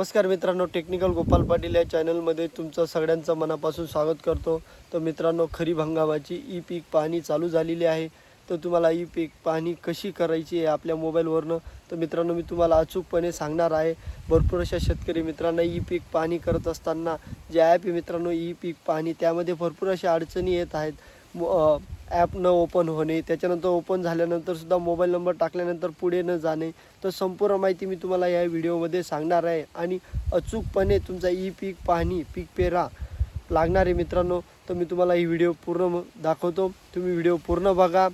नमस्कार मित्रांनो टेक्निकल गोपाल पाटील या चॅनलमध्ये तुमचं सगळ्यांचं मनापासून स्वागत करतो. तर मित्रांनो खरीप हंगामाची ई पीक पाहणी चालू झालेली आहे. तर तुम्हाला ई पीक पाहणी कशी करायची आहे आपल्या मोबाईलवरनं? तर मित्रांनो मी तुम्हाला अचूकपणे सांगणार आहे. भरपूर अशा शेतकरी मित्रांना ई पीक पाहणी करत असताना जे ॲप आहे मित्रांनो ई पीक पाहणी त्यामध्ये भरपूर अशा अडचणी येत आहेत. ॲप न ओपन होणे त्याच्यानंतर ओपन झाल्यानंतर सुद्धा मोबाईल नंबर टाकल्यानंतर पुढे न जाणे तर संपूर्ण माहिती मी तुम्हाला या व्हिडिओमध्ये सांगणार आहे. आणि अचूकपणे तुमचा ई पीक पाहणी पीक पेरा लागणारे मित्रांनो तर मी तुम्हाला ही व्हिडिओ पूर्ण दाखवतो. तुम्ही व्हिडिओ पूर्ण बघा.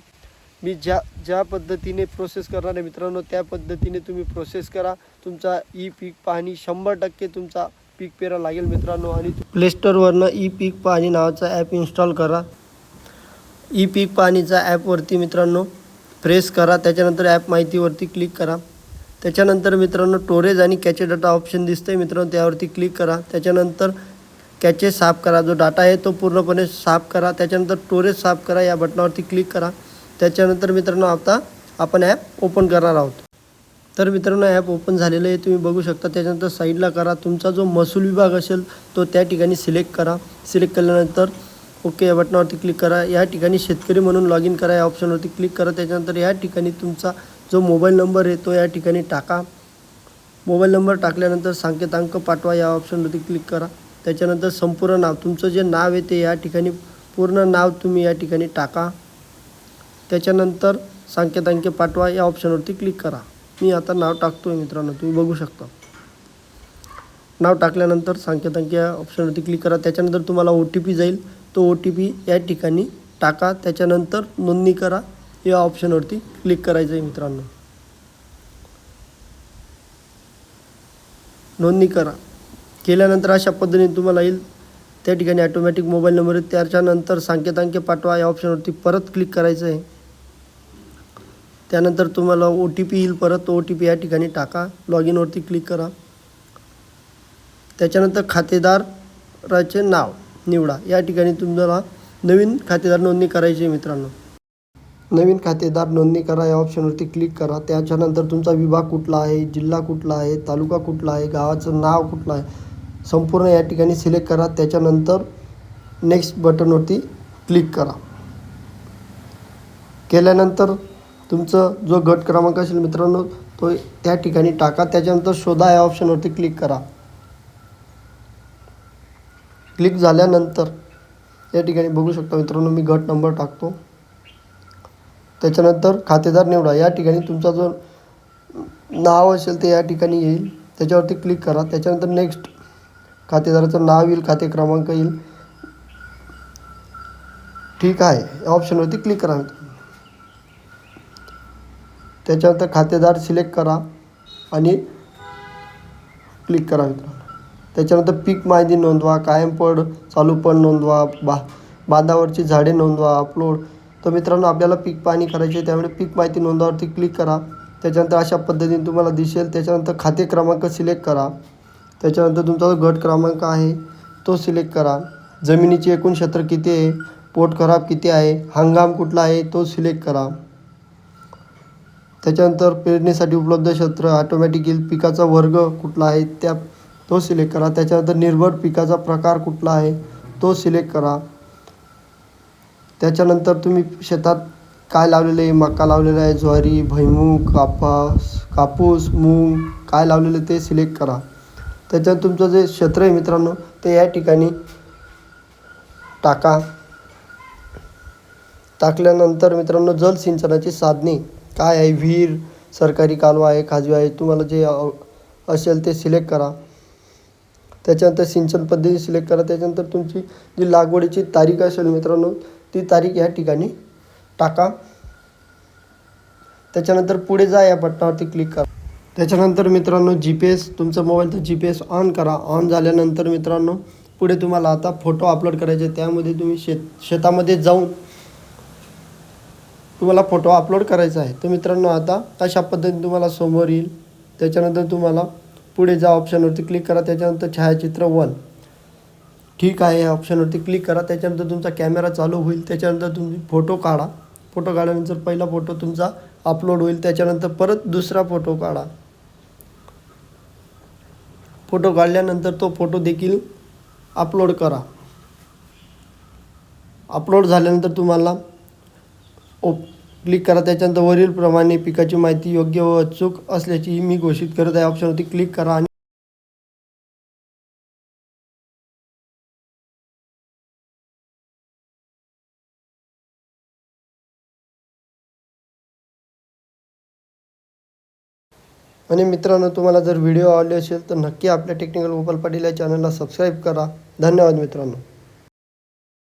मी ज्या ज्या पद्धतीने प्रोसेस करणार आहे मित्रांनो त्या पद्धतीने तुम्ही प्रोसेस करा. तुमचा ई पीक पाहणी शंभर टक्के तुमचा पीक पेरा लागेल मित्रांनो. आणि प्लेस्टोरवरनं ई पीक पाहणी नावाचा ॲप इन्स्टॉल करा. ई पीक पाणीचा ॲपवरती मित्रांनो प्रेस करा. त्याच्यानंतर ॲप माहितीवरती क्लिक करा. त्याच्यानंतर मित्रांनो टोरेज आणि कॅचे डाटा ऑप्शन दिसतं आहे मित्रांनो त्यावरती क्लिक करा. त्याच्यानंतर कॅचे साफ करा. जो डाटा आहे तो पूर्णपणे साफ करा. त्याच्यानंतर टोरेज साफ करा. या बटनावरती क्लिक करा. त्याच्यानंतर मित्रांनो आता आपण ॲप ओपन करणार आहोत. तर मित्रांनो ॲप ओपन झालेलं आहे. तुम्ही बघू शकता. त्याच्यानंतर साईडला करा. तुमचा जो महसूल विभाग असेल तो त्या ठिकाणी सिलेक्ट करा. सिलेक्ट केल्यानंतर ओके या बटनावरती क्लिक करा. या ठिकाणी शेतकरी म्हणून लॉग इन करा. या ऑप्शनवरती क्लिक करा. त्याच्यानंतर या ठिकाणी तुमचा जो मोबाईल नंबर आहे तो या ठिकाणी टाका. मोबाईल नंबर टाकल्यानंतर संकेतांक पाठवा. या ऑप्शनवरती क्लिक करा. त्याच्यानंतर संपूर्ण नाव तुमचं जे नाव आहे ते या ठिकाणी पूर्ण नाव तुम्ही या ठिकाणी टाका. त्याच्यानंतर सांकेतांके पाठवा. या ऑप्शनवरती क्लिक करा. मी आता नाव टाकतो आहे मित्रांनो. तुम्ही बघू शकता. नाव टाकल्यानंतर संकेतांक या ऑप्शनवरती क्लिक करा. त्याच्यानंतर तुम्हाला ओ टी पी जाईल. तो ओ टी पी या ठिकाणी टाका. त्याच्यानंतर नोंदणी करा. या ऑप्शनवरती क्लिक करायचं आहे मित्रांनो. नोंदणी करा. केल्यानंतर अशा पद्धतीने तुम्हाला येईल. त्या ठिकाणी ॲटोमॅटिक मोबाईल नंबर त्याच्यानंतर सांकेतांके पाठवा. या ऑप्शनवरती परत क्लिक करायचं आहे त्यानंतर तुम्हाला ओ टी पी येईल परत. तो ओ टी पी या ठिकाणी टाका. लॉग इनवरती क्लिक करा. त्याच्यानंतर खातेदाराचे नाव. निवडा. या ठिकाणी तुम्हाला नवीन खातेदार नोंदणी करायची आहे मित्रांनो. नवीन खातेदार नोंदणी करा या ऑप्शनवरती क्लिक करा. त्याच्यानंतर तुमचा विभाग कुठला आहे जिल्हा कुठला आहे तालुका कुठला आहे गावाचं नाव कुठलं आहे संपूर्ण या ठिकाणी सिलेक्ट करा. त्याच्यानंतर नेक्स्ट बटनवरती क्लिक करा. केल्यानंतर तुमचं जो गट क्रमांक असेल मित्रांनो तो त्या ठिकाणी टाका. त्याच्यानंतर शोधा या ऑप्शनवरती क्लिक करा. क्लिक झाल्यानंतर या ठिकाणी बघू शकता मित्रांनो मी गट नंबर टाकतो. त्याच्यानंतर खातेदार निवडा. या ठिकाणी तुमचा जो नाव असेल ते या ठिकाणी येईल. त्याच्यावरती क्लिक करा. त्याच्यानंतर नेक्स्ट खातेदाराचं नाव येईल खाते क्रमांक येईल. ठीक आहे. या ऑप्शनवरती क्लिक करा त्याच्यानंतर खातेदार सिलेक्ट करा आणि क्लिक करा मित्रांनो. त्याच्यानंतर पीक माहिती नोंदवा कायम पड चालू पण नोंदवा बा बांधावरची झाडे नोंदवा अपलोड तर मित्रांनो आपल्याला पीक पाणी करायचे आहे त्यामुळे पीक माहिती नोंदवावरती क्लिक करा. त्याच्यानंतर अशा पद्धतीने तुम्हाला दिसेल त्याच्यानंतर खाते क्रमांक सिलेक्ट करा. त्याच्यानंतर तुमचा जो गट क्रमांक आहे तो सिलेक्ट करा. जमिनीचे एकूण क्षेत्र किती आहे पोट खराब किती आहे हंगाम कुठला आहे तो सिलेक्ट करा. त्याच्यानंतर पेरणीसाठी उपलब्ध क्षेत्र ऑटोमॅटिक येईल. पिकाचा वर्ग कुठला आहे त्या तो सिलेक्ट करा. त्याच्यानंतर निर्भर पिकाचा प्रकार कुठला आहे तो सिलेक्ट करा. त्याच्यानंतर तुम्ही शेतात काय लावलेलं आहे मका लावलेला आहे ज्वारी भैमूग कापास कापूस मूग काय लावलेलं आहे ते सिलेक्ट करा. त्याच्यात तुमचं जे क्षेत्र आहे मित्रांनो ते या ठिकाणी टाका. टाकल्यानंतर मित्रांनो जलसिंचनाची साधने काय आहे? विहीर सरकारी कालवा आहे खाजवी आहे तुम्हाला जे असेल ते सिलेक्ट करा. त्याच्यानंतर सिंचन पद्धती सिलेक्ट करा. त्याच्यानंतर तुमची जी लागवडीची तारीख असेल मित्रांनो ती तारीख या ठिकाणी टाका. त्याच्यानंतर पुढे जा या बटनावरती क्लिक करा. त्याच्यानंतर मित्रांनो जी पी एस तुमचा मोबाईलचा जी पी एस ऑन करा. ऑन झाल्यानंतर मित्रांनो पुढे तुम्हाला आता फोटो अपलोड करायचे त्यामध्ये तुम्ही शेत शेतामध्ये जाऊन तुम्हाला फोटो अपलोड करायचा आहे. तर मित्रांनो आता अशा पद्धतीने तुम्हाला समोर येईल. त्याच्यानंतर तुम्हाला पुढे जा ऑप्शनवरती क्लिक करा त्याच्यानंतर छायाचित्र वन. ठीक आहे या ऑप्शनवरती क्लिक करा त्याच्यानंतर तुमचा कॅमेरा चालू होईल त्याच्यानंतर तुम्ही फोटो काढा. फोटो काढल्यानंतर पहिला फोटो तुमचा अपलोड होईल त्याच्यानंतर परत दुसरा फोटो काढा. फोटो काढल्यानंतर तो फोटो देखील अपलोड करा. अपलोड झाल्यानंतर तुम्हाला ओ क्लिक करा. त्याच्यानंतर वरील प्रमाणे पिकाची माहिती योग्य व अचूक असल्याची मी घोषित करत आहे. ऑप्शनवरती क्लिक करा आणि आणि मित्रांनो तुम्हाला जर व्हिडिओ आवडले असेल तर नक्की आपल्या टेक्निकल गोपाल पाटील या चॅनलला सबस्क्राईब करा. धन्यवाद मित्रांनो.